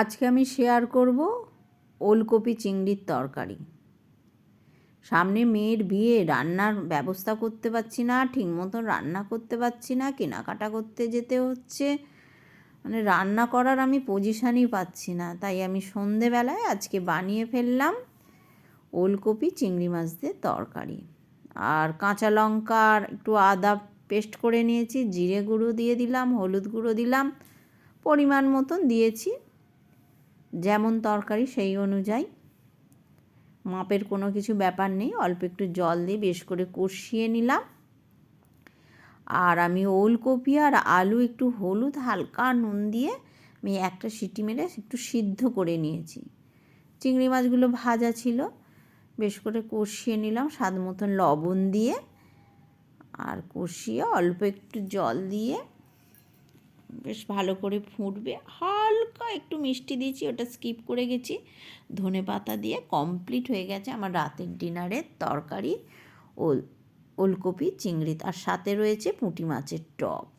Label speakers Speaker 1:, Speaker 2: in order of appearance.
Speaker 1: আজকে আমি শেয়ার করব ওলকপি চিংড়ির তরকারি। সামনে মেয়ের বিয়ে, রান্নার ব্যবস্থা করতে পারছি না ঠিক মতন রান্না করতে পারছি না, কেনাকাটা করতে যেতে হচ্ছে। মানে রান্না করার আমি পজিশানই পাচ্ছি না, তাই আমি সন্ধেবেলায় আজকে বানিয়ে ফেললাম ওলকপি চিংড়ি মাছ দিয়ে তরকারি। আর কাঁচা লঙ্কা আর একটু আদা পেস্ট করে নিয়েছি, জিরে গুঁড়ো দিয়ে দিলাম, হলুদ গুঁড়ো দিলাম, পরিমাণ মতন দিয়েছি। যেমন তরকারি সেই অনুযায়ী। মাপের কোনো কিছু ব্যাপার নেই, অল্প একটু জল দিয়ে বেশ করে কষিয়ে নিলাম। আর আমি ওলকপি আর আলু একটু হলুদ, হালকা নুন দিয়ে আমি একটা সিটি মেরে একটু সিদ্ধ করে নিয়েছি। চিংড়ি মাছগুলো ভাজা ছিল, বেশ করে কষিয়ে নিলাম স্বাদ মতন লবণ দিয়ে। আর কষিয়ে অল্প একটু জল দিয়ে বেশ ভালো করে ফুটবে। হালকা একটু মিষ্টি দিয়েছি, ওটা স্কিপ করে গেছি। ধনে পাতা দিয়ে কমপ্লিট হয়ে গেছে আমার রাতের ডিনারের তরকারি, ওল, ওলকপি, চিংড়ি আর সাথে রয়েছে পুঁটি মাছের টক।